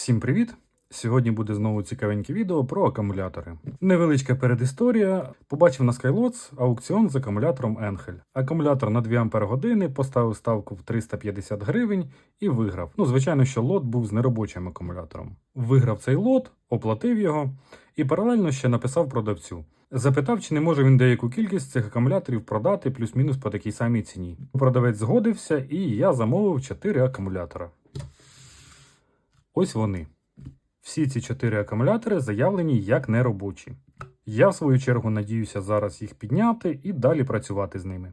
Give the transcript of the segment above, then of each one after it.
Всім привіт! Сьогодні буде знову цікавеньке відео про акумулятори. Невеличка передісторія. Побачив на Skylots аукціон з акумулятором Енхель. Акумулятор на 2 Ампер години поставив ставку в 350 гривень і виграв. Ну, звичайно, що лот був з неробочим акумулятором. Виграв цей лот, оплатив його і паралельно ще написав продавцю. Запитав, чи не може він деяку кількість цих акумуляторів продати плюс-мінус по такій самій ціні. Продавець згодився, і я замовив 4 акумулятора. Ось вони. Всі ці чотири акумулятори заявлені як неробочі. Я, в свою чергу, надіюся зараз їх підняти і далі працювати з ними.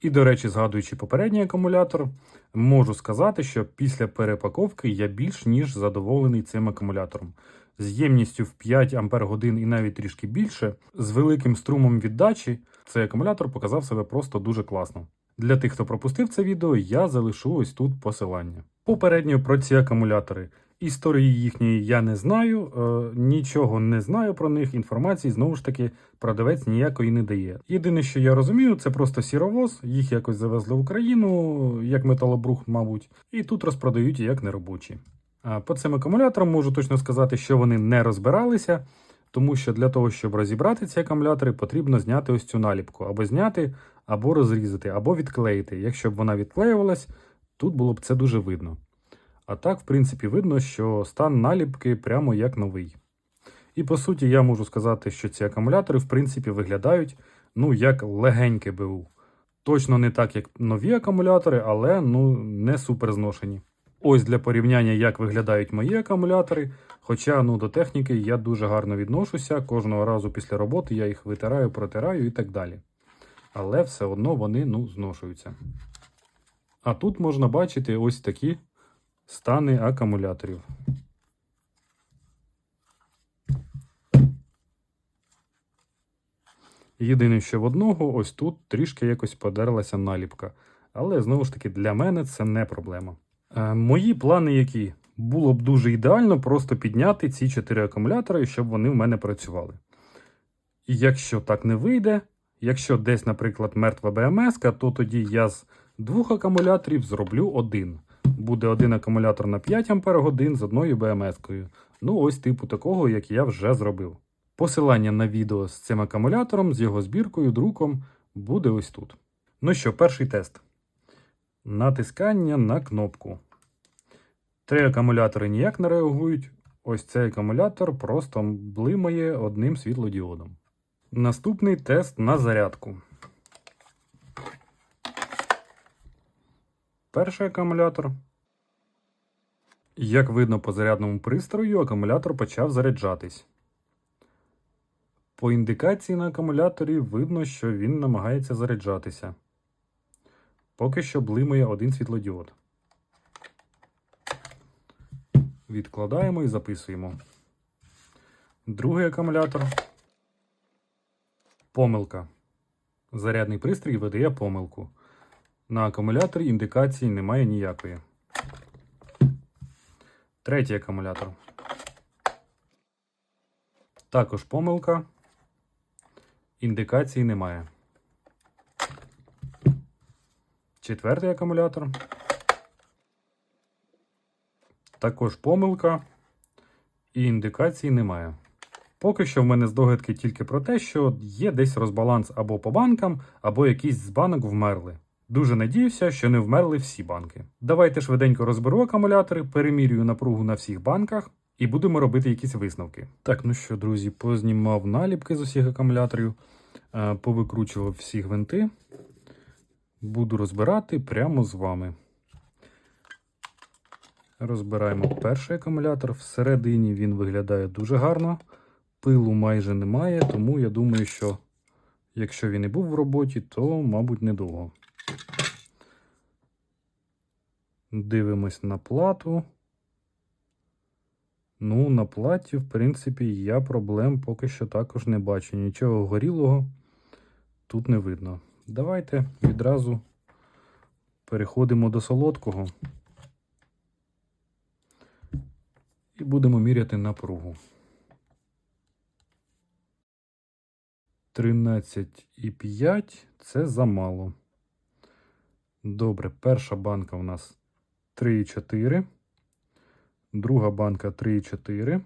І, до речі, згадуючи попередній акумулятор, можу сказати, що після перепаковки я більш ніж задоволений цим акумулятором. З ємністю в 5 Ампер і навіть трішки більше, з великим струмом віддачі, цей акумулятор показав себе просто дуже класно. Для тих, хто пропустив це відео, я залишу ось тут посилання. Попередньо про ці акумулятори. Історії їхньої я не знаю, е, нічого не знаю про них. Інформації знову ж таки продавець ніякої не дає. Єдине, що я розумію, це просто сіровоз. Їх якось завезли в Україну, як металобрух, мабуть, і тут розпродають як неробочі. А по цим акумуляторам можу точно сказати, що вони не розбиралися, тому що для того, щоб розібрати ці акумулятори, потрібно зняти ось цю наліпку, або зняти, або розрізати, або відклеїти. Якщо б вона відклеювалась, тут було б це дуже видно. А так, в принципі, видно, що стан наліпки прямо як новий. І по суті, я можу сказати, що ці акумулятори, в принципі, виглядають ну, як легеньке БУ. Точно не так, як нові акумулятори, але ну, не супер зношені. Ось для порівняння, як виглядають мої акумулятори. Хоча ну, до техніки я дуже гарно відношуся, кожного разу після роботи я їх витираю, протираю і так далі. Але все одно вони ну, зношуються. А тут можна бачити ось такі стани акумуляторів. Єдине, що в одного ось тут трішки якось подерлася наліпка. Але знову ж таки для мене це не проблема. Е, мої плани які? Було б дуже ідеально просто підняти ці чотири акумулятори, щоб вони в мене працювали. І якщо так не вийде, якщо десь, наприклад, мертва БМС, то тоді я з двох акумуляторів зроблю один буде один акумулятор на 5 Ах з одною БМС-кою. Ну, ось типу такого, як я вже зробив. Посилання на відео з цим акумулятором, з його збіркою, друком буде ось тут. Ну що, перший тест. Натискання на кнопку. Три акумулятори ніяк не реагують. Ось цей акумулятор просто блимає одним світлодіодом. Наступний тест на зарядку. Перший акумулятор. Як видно по зарядному пристрою, акумулятор почав заряджатись. По індикації на акумуляторі видно, що він намагається заряджатися. Поки що блимає один світлодіод. Відкладаємо і записуємо. Другий акумулятор. Помилка. Зарядний пристрій видає помилку. На акумуляторі індикації немає ніякої. Третій акумулятор. Також помилка. Індикації немає. Четвертий акумулятор. Також помилка. І індикацій немає. Поки що в мене здогадки тільки про те, що є десь розбаланс або по банкам, або якісь з банок вмерли. Дуже надіюся, що не вмерли всі банки. Давайте швиденько розберу акумулятори, перемірюю напругу на всіх банках і будемо робити якісь висновки. Так, ну що, друзі, познімав наліпки з усіх акумуляторів, е, повикручував всі гвинти. Буду розбирати прямо з вами. Розбираємо перший акумулятор. Всередині він виглядає дуже гарно. Пилу майже немає, тому я думаю, що якщо він і був в роботі, то, мабуть, недовго. Дивимось на плату. Ну, на платі, в принципі, я проблем поки що також не бачу. Нічого горілого тут не видно. Давайте відразу переходимо до солодкого і будемо міряти напругу. 13,5 це замало. Добре, перша банка у нас 3,4. друга банка 3,4.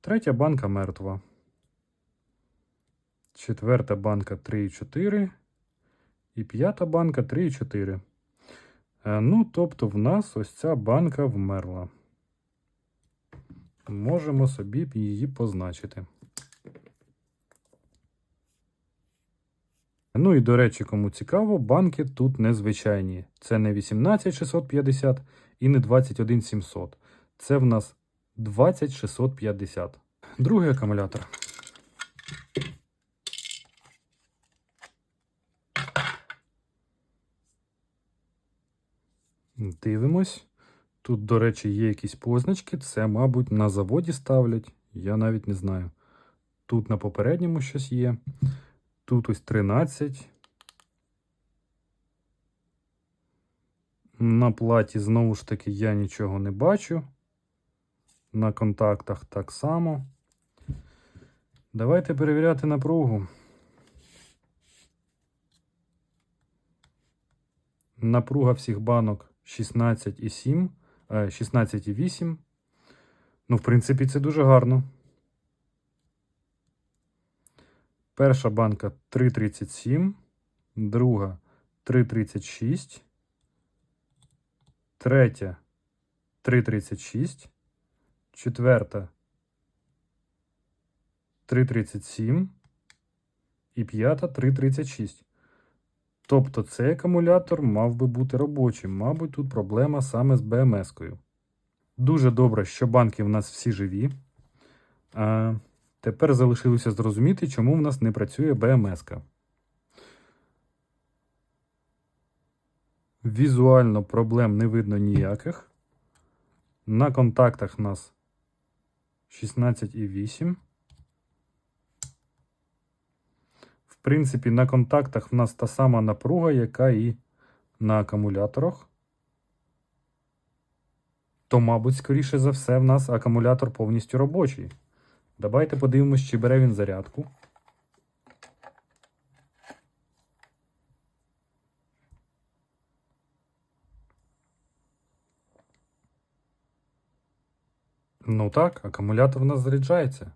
Третя банка мертва. Четверта банка 3,4. І п'ята банка 3,4. Е, Ну, тобто, в нас ось ця банка вмерла. Можемо собі її позначити. Ну і до речі, кому цікаво, банки тут незвичайні. Це не 18650 і не 21700. Це в нас 20650. Другий акумулятор. Дивимось. Тут, до речі, є якісь позначки. Це, мабуть, на заводі ставлять. Я навіть не знаю. Тут на попередньому щось є. Тут ось 13. На платі знову ж таки я нічого не бачу. На контактах так само. Давайте перевіряти напругу. Напруга всіх банок 16,7, е, 16,8. Ну, в принципі, це дуже гарно. Перша банка 3,37, друга 3,36, третя 3,36, четверта 3,37 і п'ята 3,36. Тобто цей акумулятор мав би бути робочим. Мабуть, тут проблема саме з БМС-кою. Дуже добре, що банки в нас всі живі. Тепер залишилося зрозуміти, чому в нас не працює БМС-ка. Візуально проблем не видно ніяких. На контактах нас 16,8. В принципі, на контактах в нас та сама напруга, яка і на акумуляторах. То, мабуть, скоріше за все, в нас акумулятор повністю робочий. Давайте подивимось, чи бере він зарядку. Ну так, акумулятор в нас заряджається.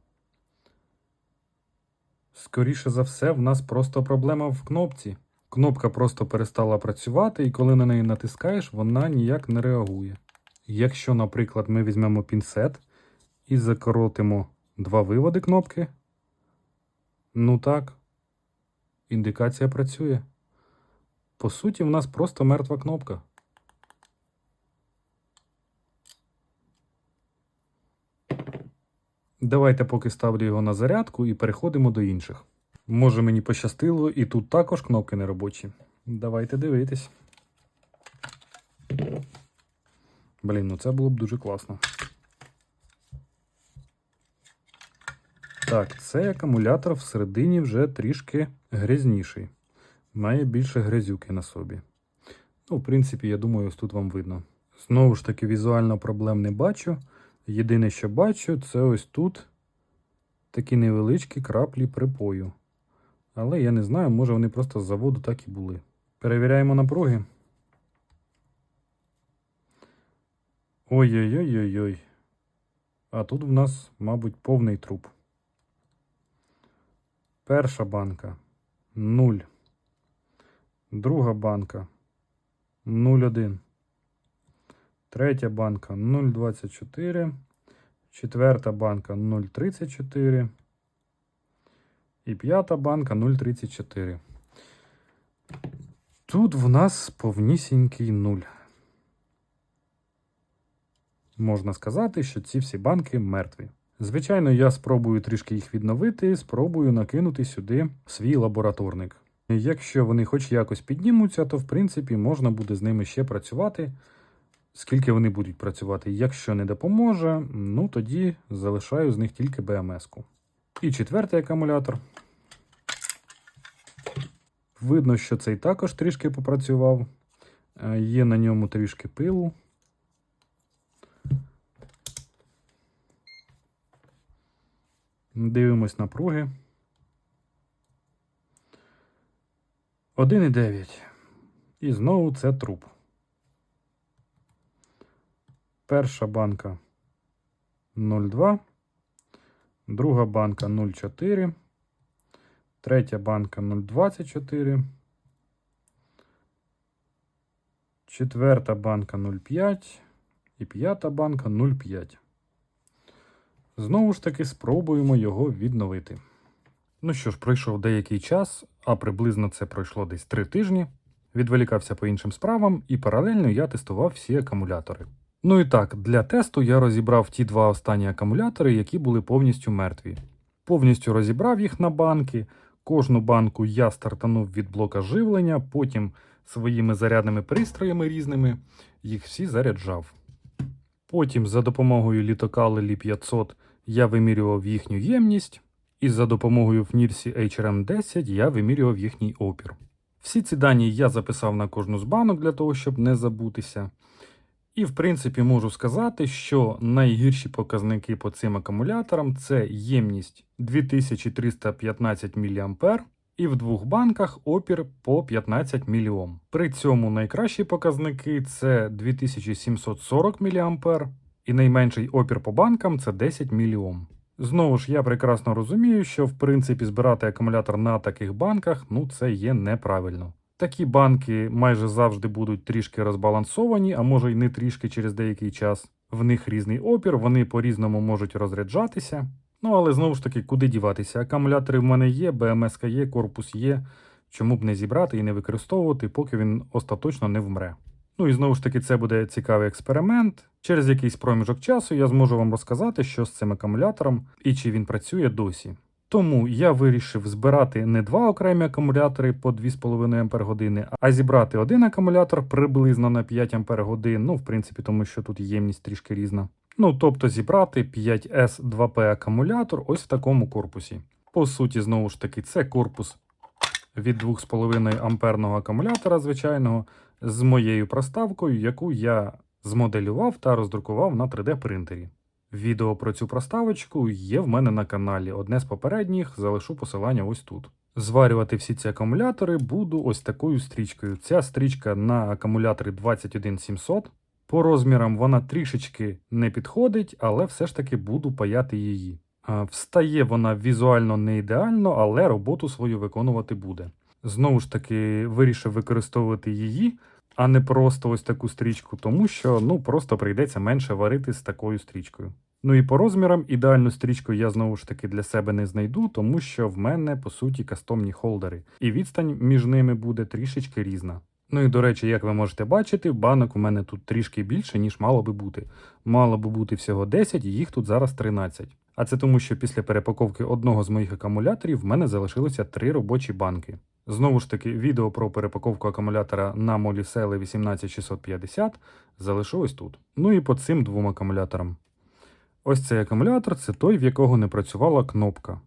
Скоріше за все, в нас просто проблема в кнопці. Кнопка просто перестала працювати, і коли на неї натискаєш, вона ніяк не реагує. Якщо, наприклад, ми візьмемо пінцет і закоротимо два виводи кнопки, ну так, індикація працює. По суті, в нас просто мертва кнопка. Давайте поки ставлю його на зарядку і переходимо до інших. Може мені пощастило, і тут також кнопки не робочі. Давайте дивитись. Блін, ну це було б дуже класно. Так, цей акумулятор всередині вже трішки грязніший. Має більше грязюки на собі. Ну, в принципі, я думаю, ось тут вам видно. Знову ж таки, візуально проблем не бачу. Єдине, що бачу, це ось тут такі невеличкі краплі припою. Але я не знаю, може вони просто з заводу так і були. Перевіряємо напруги. Ой-ой-ой-ой-ой. А тут в нас, мабуть, повний труп. Перша банка 0. Друга банка 0,1. Третя банка 0,24. Четверта банка 0,34. І п'ята банка 0,34. Тут в нас повнісінький нуль. Можна сказати, що ці всі банки мертві. Звичайно, я спробую трішки їх відновити, спробую накинути сюди свій лабораторник. Якщо вони хоч якось піднімуться, то в принципі можна буде з ними ще працювати. Скільки вони будуть працювати, якщо не допоможе, ну тоді залишаю з них тільки БМС-ку. І четвертий акумулятор. Видно, що цей також трішки попрацював. Е, Є на ньому трішки пилу. Дивимось напруги. 1,9. І знову це труп. Перша банка 0,2, друга банка 0,4, третя банка 0,24, четверта банка 0,5 і п'ята банка 0,5. Знову ж таки, спробуємо його відновити. Ну що ж, пройшов деякий час, а приблизно це пройшло десь 3 тижні. Відволікався по іншим справам і паралельно я тестував всі акумулятори. Ну і так, для тесту я розібрав ті два останні акумулятори, які були повністю мертві. Повністю розібрав їх на банки. Кожну банку я стартанув від блока живлення, потім своїми зарядними пристроями різними їх всі заряджав. Потім за допомогою літокали Лі 500 я вимірював їхню ємність, і за допомогою фнірсі HRM10 я вимірював їхній опір. Всі ці дані я записав на кожну з банок для того, щоб не забутися. І, в принципі, можу сказати, що найгірші показники по цим акумуляторам це ємність 2315 мА і в двох банках опір по 15 мільйом. При цьому найкращі показники це 2740 мА і найменший опір по банкам це 10 мільйом. Знову ж я прекрасно розумію, що в принципі збирати акумулятор на таких банках ну це є неправильно. Такі банки майже завжди будуть трішки розбалансовані, а може й не трішки через деякий час. В них різний опір, вони по-різному можуть розряджатися. Ну але знову ж таки, куди діватися? Акумулятори в мене є, БМС є, корпус є. Чому б не зібрати і не використовувати, поки він остаточно не вмре. Ну і знову ж таки, це буде цікавий експеримент. Через якийсь проміжок часу я зможу вам розказати, що з цим акумулятором і чи він працює досі. Тому я вирішив збирати не два окремі акумулятори по 2,5 Ах, а зібрати один акумулятор приблизно на 5 Ах. Ну, в принципі, тому що тут ємність трішки різна. Ну, тобто зібрати 5S2P акумулятор ось в такому корпусі. По суті, знову ж таки, це корпус від 2,5 амперного акумулятора звичайного з моєю проставкою, яку я змоделював та роздрукував на 3D принтері. Відео про цю проставочку є в мене на каналі. Одне з попередніх залишу посилання ось тут. Зварювати всі ці акумулятори буду ось такою стрічкою. Ця стрічка на акумуляторі 21700. По розмірам вона трішечки не підходить, але все ж таки буду паяти її. Встає вона візуально не ідеально, але роботу свою виконувати буде. Знову ж таки, вирішив використовувати її, а не просто ось таку стрічку, тому що ну просто прийдеться менше варити з такою стрічкою. Ну і по розмірам ідеальну стрічку я знову ж таки для себе не знайду, тому що в мене по суті кастомні холдери, і відстань між ними буде трішечки різна. Ну і до речі, як ви можете бачити, банок у мене тут трішки більше, ніж мало би бути. Мало би бути всього 10, їх тут зараз 13. А це тому, що після перепаковки одного з моїх акумуляторів в мене залишилося 3 робочі банки. Знову ж таки, відео про перепаковку акумулятора на Molicel 18650 залишу ось тут. Ну і по цим двом акумуляторам. Ось цей акумулятор це той, в якого не працювала кнопка.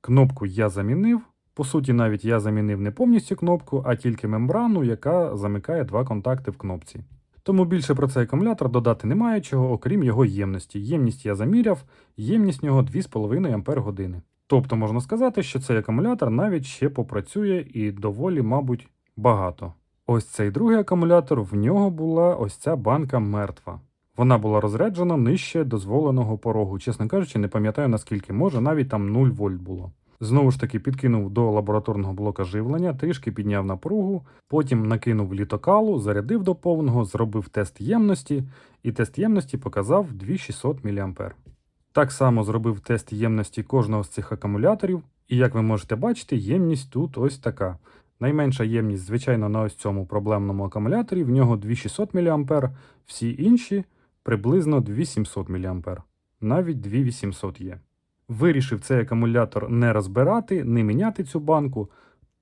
Кнопку я замінив. По суті, навіть я замінив не повністю кнопку, а тільки мембрану, яка замикає два контакти в кнопці. Тому більше про цей акумулятор додати немає чого, окрім його ємності. Ємність я заміряв, ємність нього 2,5 Ах. Тобто можна сказати, що цей акумулятор навіть ще попрацює і доволі, мабуть, багато. Ось цей другий акумулятор, в нього була ось ця банка мертва. Вона була розряджена нижче дозволеного порогу. Чесно кажучи, не пам'ятаю наскільки, може навіть там 0 вольт було. Знову ж таки, підкинув до лабораторного блока живлення, трішки підняв напругу, потім накинув літокалу, зарядив до повного, зробив тест ємності, і тест ємності показав 2600 мА. Так само зробив тест ємності кожного з цих акумуляторів, і як ви можете бачити, ємність тут ось така. Найменша ємність, звичайно, на ось цьому проблемному акумуляторі, в нього 2600 мА, всі інші приблизно 2700 мА. Навіть 2800 є. Вирішив цей акумулятор не розбирати, не міняти цю банку.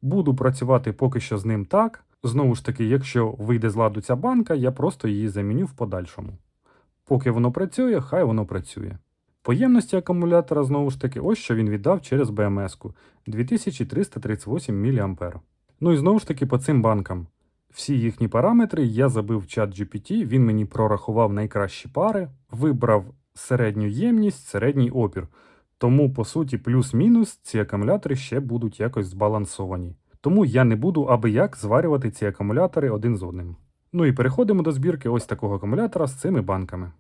Буду працювати поки що з ним так. Знову ж таки, якщо вийде з ладу ця банка, я просто її заміню в подальшому. Поки воно працює, хай воно працює. По ємності акумулятора, знову ж таки, ось що він віддав через БМС-ку 2338 мА. Ну і знову ж таки по цим банкам. Всі їхні параметри я забив в чат GPT, він мені прорахував найкращі пари, вибрав середню ємність, середній опір. Тому, по суті, плюс-мінус ці акумулятори ще будуть якось збалансовані. Тому я не буду аби як зварювати ці акумулятори один з одним. Ну і переходимо до збірки ось такого акумулятора з цими банками.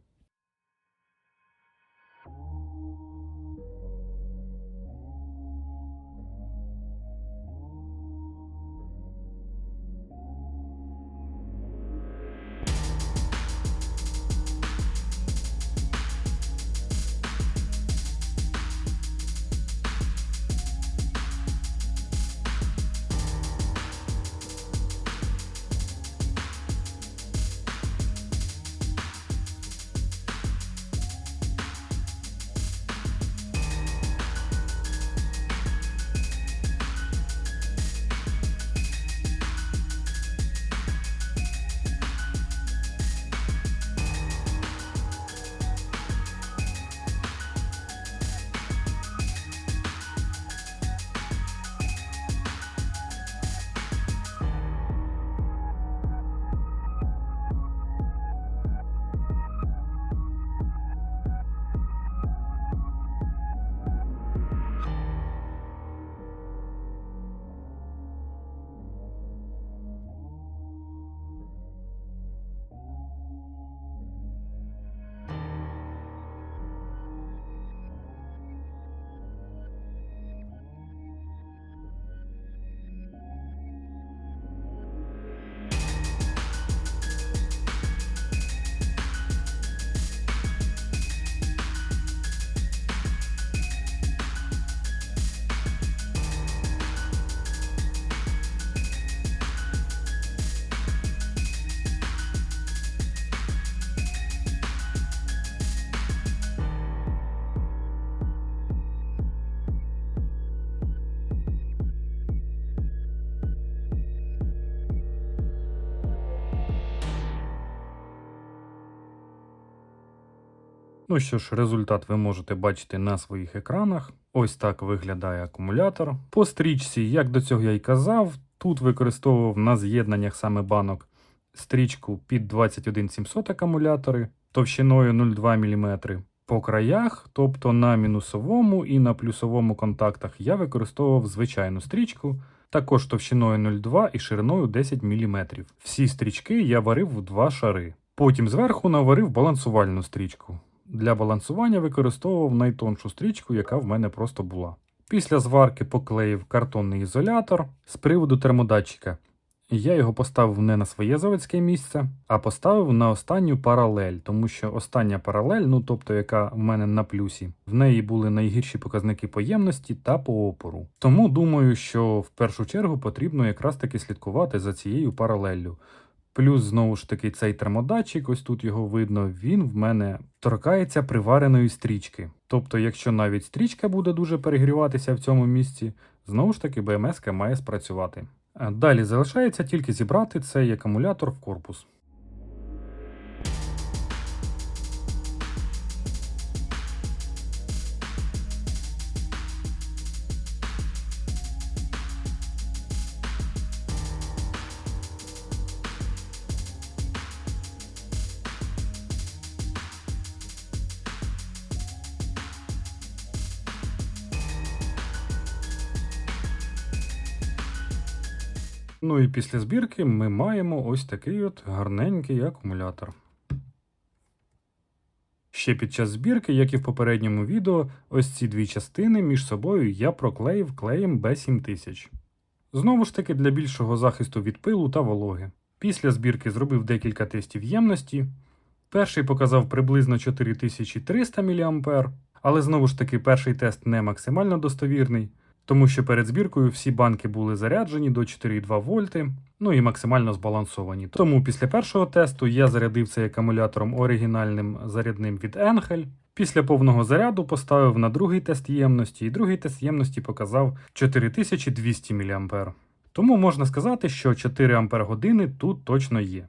Ну що ж, результат ви можете бачити на своїх екранах. Ось так виглядає акумулятор. По стрічці, як до цього я й казав, тут використовував на з'єднаннях саме банок стрічку під 21700 акумулятори товщиною 0,2 мм. По краях, тобто на мінусовому і на плюсовому контактах, я використовував звичайну стрічку, також товщиною 0,2 і шириною 10 мм. Всі стрічки я варив в два шари. Потім зверху наварив балансувальну стрічку. Для балансування використовував найтоншу стрічку, яка в мене просто була. Після зварки поклеїв картонний ізолятор з приводу термодатчика. Я його поставив не на своє заводське місце, а поставив на останню паралель, тому що остання паралель, ну тобто яка в мене на плюсі, в неї були найгірші показники по ємності та по опору. Тому думаю, що в першу чергу потрібно якраз таки слідкувати за цією паралеллю. Плюс, знову ж таки, цей термодатчик, ось тут його видно, він в мене торкається привареної стрічки. Тобто, якщо навіть стрічка буде дуже перегріватися в цьому місці, знову ж таки БМС має спрацювати. Далі залишається тільки зібрати цей акумулятор в корпус. Ну і після збірки ми маємо ось такий от гарненький акумулятор. Ще під час збірки, як і в попередньому відео, ось ці дві частини між собою я проклеїв клеєм B7000. Знову ж таки, для більшого захисту від пилу та вологи. Після збірки зробив декілька тестів ємності. Перший показав приблизно 4300 мА, але знову ж таки перший тест не максимально достовірний, тому що перед збіркою всі банки були заряджені до 4,2 вольти, ну і максимально збалансовані. Тому після першого тесту я зарядив цей акумулятором оригінальним зарядним від Enhel. Після повного заряду поставив на другий тест ємності, і другий тест ємності показав 4200 мА. Тому можна сказати, що 4 Ампер години тут точно є.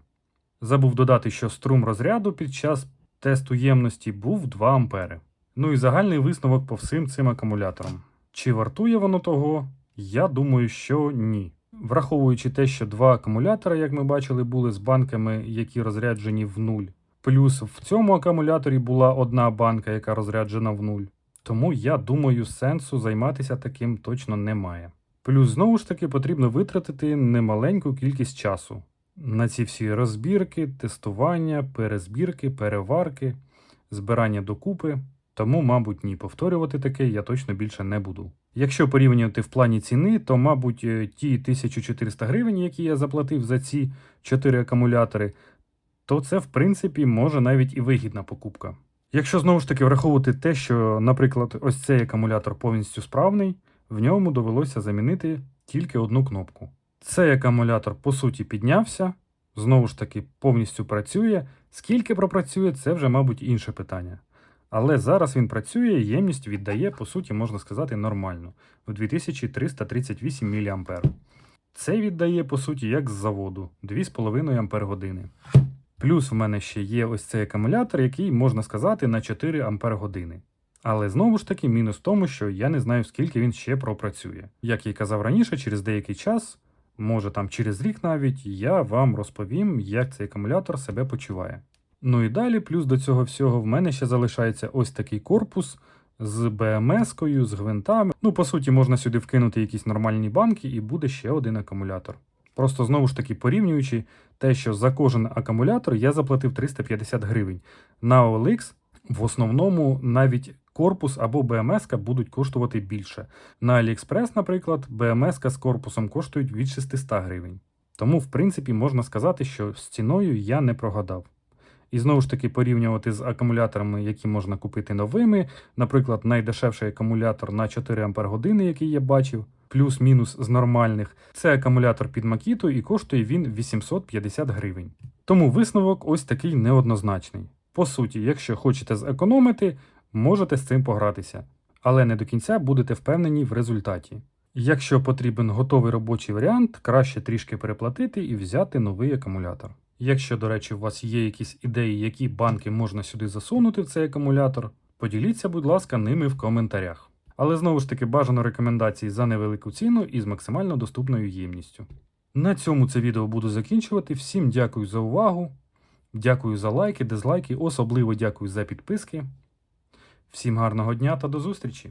Забув додати, що струм розряду під час тесту ємності був 2 ампери. Ну і загальний висновок по всім цим акумуляторам. Чи вартує воно того? Я думаю, що ні. Враховуючи те, що два акумулятори, як ми бачили, були з банками, які розряджені в нуль. Плюс в цьому акумуляторі була одна банка, яка розряджена в нуль. Тому я думаю, сенсу займатися таким точно немає. Плюс знову ж таки потрібно витратити немаленьку кількість часу. На ці всі розбірки, тестування, перезбірки, переварки, збирання докупи. Тому, мабуть, ні, повторювати таке я точно більше не буду. Якщо порівнювати в плані ціни, то, мабуть, е, ті 1400 гривень, які я заплатив за ці 4 акумулятори, то це, в принципі, може навіть і вигідна покупка. Якщо знову ж таки враховувати те, що, наприклад, ось цей акумулятор повністю справний, в ньому довелося замінити тільки одну кнопку. Цей акумулятор, по суті, піднявся, знову ж таки, повністю працює. Скільки пропрацює, це вже, мабуть, інше питання. Але зараз він працює, ємність віддає, по суті, можна сказати, нормально в 2338 мА. Це віддає, по суті, як з заводу 2,5 Ампер години. Плюс в мене ще є ось цей акумулятор, який можна сказати на 4 Ампер години. Але знову ж таки, мінус в тому, що я не знаю, скільки він ще пропрацює. Як я казав раніше, через деякий час, може там через рік навіть, я вам розповім, як цей акумулятор себе почуває. Ну і далі, плюс до цього всього, в мене ще залишається ось такий корпус з БМС-кою, з гвинтами. Ну, по суті, можна сюди вкинути якісь нормальні банки, і буде ще один акумулятор. Просто знову ж таки порівнюючи те, що за кожен акумулятор я заплатив 350 гривень. На OLX в основному навіть корпус або БМС будуть коштувати більше. На AliExpress, наприклад, БМС з корпусом коштують від 600 гривень. Тому, в принципі, можна сказати, що з ціною я не прогадав. І знову ж таки порівнювати з акумуляторами, які можна купити новими. Наприклад, найдешевший акумулятор на 4 Ампер години, який я бачив, плюс-мінус з нормальних. Це акумулятор під Макіту і коштує він 850 гривень. Тому висновок ось такий неоднозначний. По суті, якщо хочете зекономити, можете з цим погратися, але не до кінця будете впевнені в результаті. Якщо потрібен готовий робочий варіант, краще трішки переплатити і взяти новий акумулятор. Якщо, до речі, у вас є якісь ідеї, які банки можна сюди засунути в цей акумулятор, поділіться, будь ласка, ними в коментарях. Але знову ж таки бажано рекомендації за невелику ціну і з максимально доступною ємністю. На цьому це відео буду закінчувати. Всім дякую за увагу. Дякую за лайки, дизлайки, особливо дякую за підписки. Всім гарного дня та до зустрічі!